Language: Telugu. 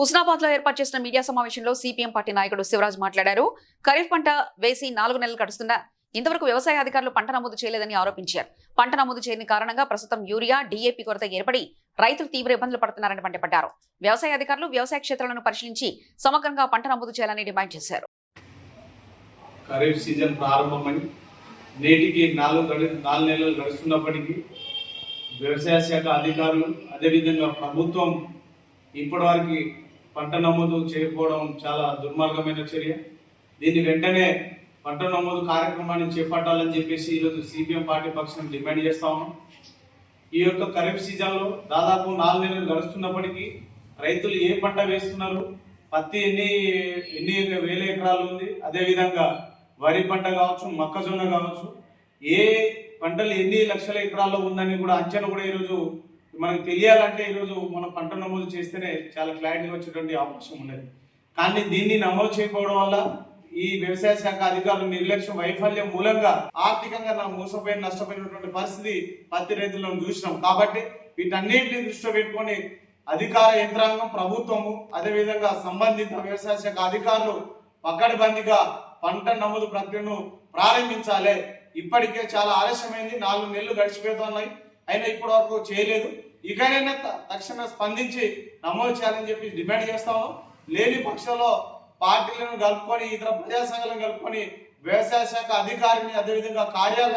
హుస్నాబాద్లో ఏర్పాటు చేసిన మీడియా సమావేశంలో సిపిఎం పార్టీ నాయకుడు శివరాజ్ మాట్లాడారు. ఖరీఫ్ పంట వేసి నాలుగు నెలలు గడుస్తున్నా ఇంతవరకు వ్యవసాయ అధికారులు పంట నమోదు చేయలేదని ఆరోపించారు. పంట నమోదు చేయని కారణంగా ప్రస్తుతం యూరియా డీఏపీ కొరత ఏర్పడి రైతులు తీవ్ర ఇబ్బందులు పడుతున్నారని మండిపడ్డారు. వ్యవసాయ అధికారులు వ్యవసాయ క్షేత్రాలను పరిశీలించి సమగ్రంగా పంట నమోదు చేయాలని డిమాండ్ చేశారు. ఖరీఫ్ సీజన్ ప్రారంభమై నేటికి నాలుగు నాలుగు నెలలు గడుస్తున్నప్పటికీ వ్యవసాయ శాఖ అధికారులు అదేవిధంగా ప్రభుత్వం ఇప్పటివరకు పంట నమోదు చేయకపోవడం చాలా దుర్మార్గమైన చర్య. దీన్ని వెంటనే పంట నమోదు కార్యక్రమాన్ని చేపట్టాలని చెప్పేసి ఈరోజు సిపిఎం పార్టీ పక్షం డిమాండ్ చేస్తా ఉన్నాం. ఈ యొక్క ఖరీఫ్ సీజన్లో దాదాపు నాలుగు నెలలు గడుస్తున్నప్పటికీ రైతులు ఏ పంట వేస్తున్నారు? పత్తి ఎన్ని ఎన్ని వేల ఎకరాలు ఉంది? అదేవిధంగా వరి పంట కావచ్చు మొక్కజొన్న కావచ్చు ఏ పంటలు ఎన్ని లక్షల ఎకరాల్లో ఉందని కూడా అంచనా కూడా ఈరోజు మనకు తెలియాలంటే ఈరోజు మనం పంట నమోదు చేస్తేనే చాలా క్లారిటీ వచ్చేటువంటి అవకాశం ఉన్నది. కానీ దీన్ని నమోదు చేయకపోవడం వల్ల ఈ వ్యవసాయ శాఖ అధికారుల నిర్లక్ష్యం వైఫల్యం మూలంగా ఆర్థికంగా నా మోసపోయిన నష్టపోయినటువంటి పరిస్థితి పత్తి రైతులను చూసినాం. కాబట్టి వీటన్నిటిని దృష్టిలో పెట్టుకొని అధికార యంత్రాంగం ప్రభుత్వము అదేవిధంగా సంబంధిత వ్యవసాయ శాఖ అధికారులు పక్కడబందిగా పంట నమోదు ప్రక్రియను ప్రారంభించాలి. ఇప్పటికే చాలా ఆలస్యమైంది. నాలుగు నెలలు గడిచిపోతున్నాయి. అయినా ఇప్పటి వరకు చేయలేదు. ఇకనైనా త- తక్షణ స్పందించి నమోదు చేయాలని చెప్పి డిమాండ్ చేస్తాము లేని పక్షంలో పార్టీలను కలుపుకొని ఇతర ప్రజా సంఘాలను కలుపుకొని వ్యవసాయ శాఖ అధికారిని అదేవిధంగా కార్యాలయం